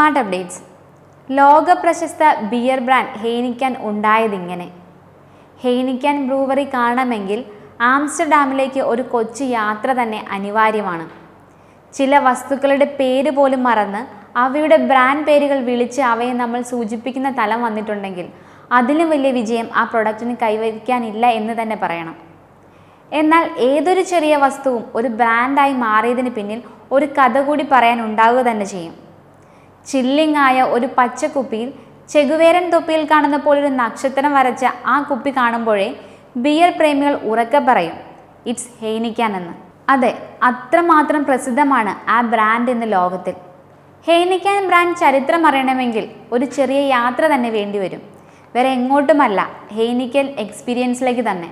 Smart updates ലോക പ്രശസ്ത beer brand Heineken ഉണ്ടായതിങ്ങനെ. ഹെയ്നിക്കാൻ ബ്രൂവറി കാണണമെങ്കിൽ ആംസ്റ്റർഡാമിലേക്ക് ഒരു കൊച്ചു യാത്ര തന്നെ അനിവാര്യമാണ്. ചില വസ്തുക്കളുടെ പേര് പോലും മറന്ന് അവയുടെ ബ്രാൻഡ് പേരുകൾ വിളിച്ച് അവയെ നമ്മൾ സൂചിപ്പിക്കുന്ന തലം വന്നിട്ടുണ്ടെങ്കിൽ അതിലും വലിയ വിജയം ആ പ്രൊഡക്റ്റിന് കൈവരിക്കാനില്ല എന്ന് തന്നെ പറയണം. എന്നാൽ ഏതൊരു ചെറിയ വസ്തുവും ഒരു ബ്രാൻഡായി മാറിയതിന് പിന്നിൽ ഒരു കഥ കൂടി പറയാൻ ഉണ്ടാവുക തന്നെ ചെയ്യും. ചില്ലിംഗ് ആയ ഒരു പച്ചക്കുപ്പിയിൽ ചെകുവേരൻ തൊപ്പിയിൽ കാണുന്ന പോലെ ഒരു നക്ഷത്രം വരച്ച ആ കുപ്പി കാണുമ്പോഴേ ബിയർ പ്രേമികൾ ഉറക്കെ പറയും ഇറ്റ്സ് ഹെയ്നിക്കാൻ എന്ന്. അതെ അത്രമാത്രം പ്രസിദ്ധമാണ് ആ ബ്രാൻഡ് ഇന്ന് ലോകത്തിൽ. ഹെയ്നിക്കാൻ ബ്രാൻഡ് ചരിത്രം അറിയണമെങ്കിൽ ഒരു ചെറിയ യാത്ര തന്നെ വേണ്ടിവരും വേറെ എങ്ങോട്ടുമല്ല ഹെയ്നിക്കൽ എക്സ്പീരിയൻസിലേക്ക് തന്നെ.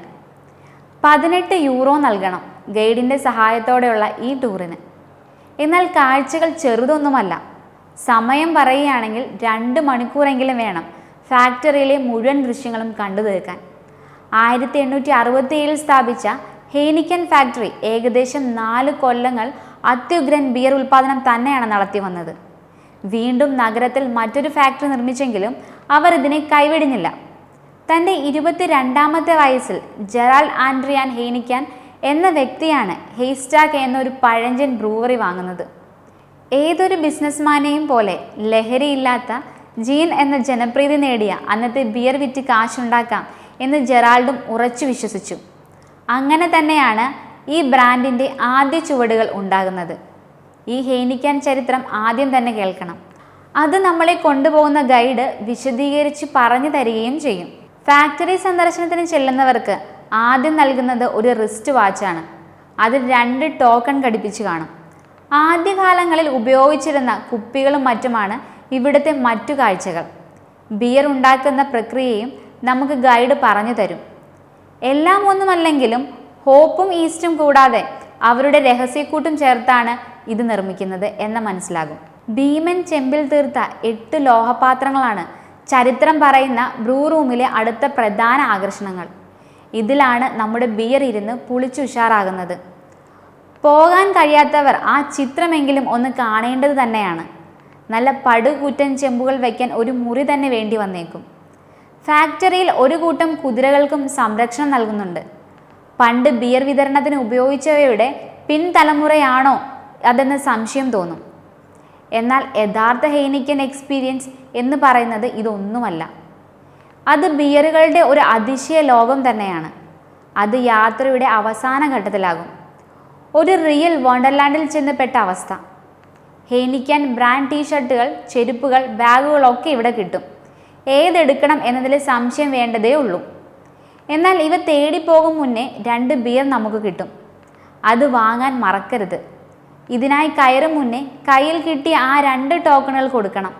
പതിനെട്ട് യൂറോ നൽകണം ഗൈഡിന്റെ സഹായത്തോടെയുള്ള ഈ ടൂറിന്. എന്നാൽ കാഴ്ചകൾ ചെറുതൊന്നുമല്ല. സമയം പറയുകയാണെങ്കിൽ രണ്ട് മണിക്കൂറെങ്കിലും വേണം ഫാക്ടറിയിലെ മുഴുവൻ ദൃശ്യങ്ങളും കണ്ടു തീർക്കാൻ. ആയിരത്തി എണ്ണൂറ്റി അറുപത്തി ഏഴിൽ സ്ഥാപിച്ച ഹെയ്നിക്കൻ ഫാക്ടറി ഏകദേശം നാല് കൊല്ലങ്ങൾ അത്യുഗ്രൻ ബിയർ ഉൽപ്പാദനം തന്നെയാണ് നടത്തി വന്നത്. വീണ്ടും നഗരത്തിൽ മറ്റൊരു ഫാക്ടറി നിർമ്മിച്ചെങ്കിലും അവർ ഇതിനെ കൈവിടുന്നില്ല തന്റെ ഇരുപത്തിരണ്ടാമത്തെ വയസ്സിൽ ജെറാൾ ആൻഡ്രിയാൻ ഹെയ്നിക്കാൻ എന്ന വ്യക്തിയാണ് ഹെയ്സ്റ്റാക്ക് എന്നൊരു പഴഞ്ചൻ ബ്രൂവറി വാങ്ങുന്നത്. ഏതൊരു ബിസിനസ്മാനെയും പോലെ ലഹരിയില്ലാത്ത ജീൻ എന്ന ജനപ്രീതി നേടിയ അന്നത്തെ ബിയർ വിറ്റ് കാശുണ്ടാക്കാം എന്ന് ജെറാൾഡും ഉറച്ചു വിശ്വസിച്ചു. അങ്ങനെ തന്നെയാണ് ഈ ബ്രാൻഡിന്റെ ആദ്യ ചുവടുകൾ ഉണ്ടാകുന്നത്. ഈ ഹേനിക്കാൻ ചരിത്രം ആദ്യം തന്നെ കേൾക്കണം. അത് നമ്മളെ കൊണ്ടുപോകുന്ന ഗൈഡ് വിശദീകരിച്ച് പറഞ്ഞു തരികയും ചെയ്യും. ഫാക്ടറി സന്ദർശനത്തിന് ചെല്ലുന്നവർക്ക് ആദ്യം നൽകുന്നത് ഒരു റിസ്റ്റ് വാച്ചാണ്. അതിൽ രണ്ട് ടോക്കൺ ഘടിപ്പിച്ച് കാണും. ആദ്യകാലങ്ങളിൽ ഉപയോഗിച്ചിരുന്ന കുപ്പികളും മറ്റുമാണ് ഇവിടുത്തെ മറ്റു കാഴ്ചകൾ. ബിയർ ഉണ്ടാക്കുന്ന പ്രക്രിയയും നമുക്ക് ഗൈഡ് പറഞ്ഞു തരും. എല്ലാം ഒന്നുമല്ലെങ്കിലും ഹോപ്പും ഈസ്റ്റും കൂടാതെ അവരുടെ രഹസ്യക്കൂട്ടും ചേർത്താണ് ഇത് നിർമ്മിക്കുന്നത് എന്ന് മനസ്സിലാകും. ഭീമൻ ചെമ്പിൽ തീർത്ത എട്ട് ലോഹപാത്രങ്ങളാണ് ചരിത്രം പറയുന്ന ബ്രൂ റൂമിലെ അടുത്ത പ്രധാന ആകർഷണങ്ങൾ. ഇതിലാണ് നമ്മുടെ ബിയർ ഇരുന്ന് പുളിച്ചുഷാറാകുന്നത്. പോകാൻ കഴിയാത്തവർ ആ ചിത്രമെങ്കിലും ഒന്ന് കാണേണ്ടത് തന്നെയാണ്. നല്ല പടുകൂറ്റൻ ചെമ്പുകൾ വയ്ക്കാൻ ഒരു മുറി തന്നെ വേണ്ടി വന്നേക്കും. ഫാക്ടറിയിൽ ഒരു കൂട്ടം കുതിരകൾക്കും സംരക്ഷണം നൽകുന്നുണ്ട്. പണ്ട് ബിയർ വിതരണത്തിന് ഉപയോഗിച്ചവയുടെ പിൻതലമുറയാണോ അതെന്ന് സംശയം തോന്നും. എന്നാൽ യഥാർത്ഥ ഹെയ്നിക്കൻ എക്സ്പീരിയൻസ് എന്ന് പറയുന്നത് ഇതൊന്നുമല്ല. അത് ബിയറുകളുടെ ഒരു അതിശയ ലോകം തന്നെയാണ്. അത് യാത്രയുടെ അവസാന ഘട്ടത്തിലാകും. ഒരു റിയൽ വണ്ടർലാൻഡിൽ ചെന്നപ്പെട്ട അവസ്ഥ. ഹേനിക്കാൻ ബ്രാൻഡ് ടീഷർട്ടുകൾ ചെരുപ്പുകൾ ബാഗുകളൊക്കെ ഇവിടെ കിട്ടും. ഏതെടുക്കണം എന്നതിൽ സംശയം വേണ്ടതേ ഉള്ളൂ. എന്നാൽ ഇവ തേടിപ്പോകും മുന്നേ രണ്ട് ബിയർ നമുക്ക് കിട്ടും. അത് വാങ്ങാൻ മറക്കരുത്. ഇതിനായി കയറും മുന്നേ കയ്യിൽ കിട്ടിയ ആ രണ്ട് ടോക്കണുകൾ കൊടുക്കണം.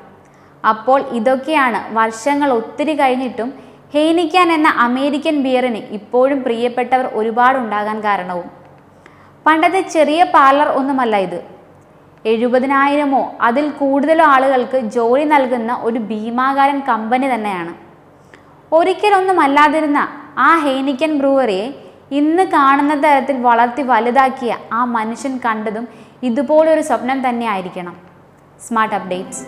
അപ്പോൾ ഇതൊക്കെയാണ് വർഷങ്ങൾ ഒത്തിരി കഴിഞ്ഞിട്ടും ഹേനിക്കാൻ എന്ന അമേരിക്കൻ ബിയറിന് ഇപ്പോഴും പ്രിയപ്പെട്ടവർ ഒരുപാടുണ്ടാകാൻ കാരണവും. പണ്ടത്തെ ചെറിയ പാർലർ ഒന്നുമല്ല ഇത്. എഴുപതിനായിരമോ അതിൽ കൂടുതലോ ആളുകൾക്ക് ജോലി നൽകുന്ന ഒരു ഭീമാകാരൻ കമ്പനി തന്നെയാണ്. ഒരിക്കലൊന്നും അല്ലാതിരുന്ന ആ ഹെയ്നിക്കൻ ബ്രൂവറിയെ ഇന്ന് കാണുന്ന തരത്തിൽ വളർത്തി വലുതാക്കിയ ആ മനുഷ്യൻ കണ്ടതും ഇതുപോലൊരു സ്വപ്നം തന്നെ ആയിരിക്കണം. സ്മാർട്ട് അപ്ഡേറ്റ്സ്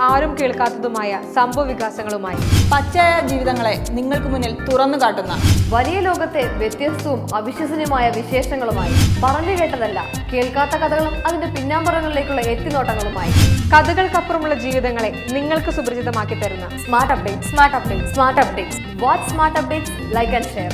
ആരും കേൾക്കാത്തതുമായ സംഭവ വികാസങ്ങളുമായി. പച്ചയായ ജീവിതങ്ങളെ നിങ്ങൾക്ക് മുന്നിൽ തുറന്നു കാട്ടുന്ന വലിയ ലോകത്തെ വ്യത്യസ്തവും അവിശ്വസനീയമായ വിശേഷങ്ങളുമായി പറഞ്ഞു കേട്ടതല്ല കേൾക്കാത്ത കഥകളും അതിന്റെ പിന്നാമ്പുറങ്ങളിലേക്കുള്ള എത്തിനോട്ടങ്ങളുമായി. കഥകൾക്കപ്പുറമുള്ള ജീവിതങ്ങളെ നിങ്ങൾക്ക് സുപരിചിതമാക്കി തരുന്ന smart update smart update smart updates what smart updates like and share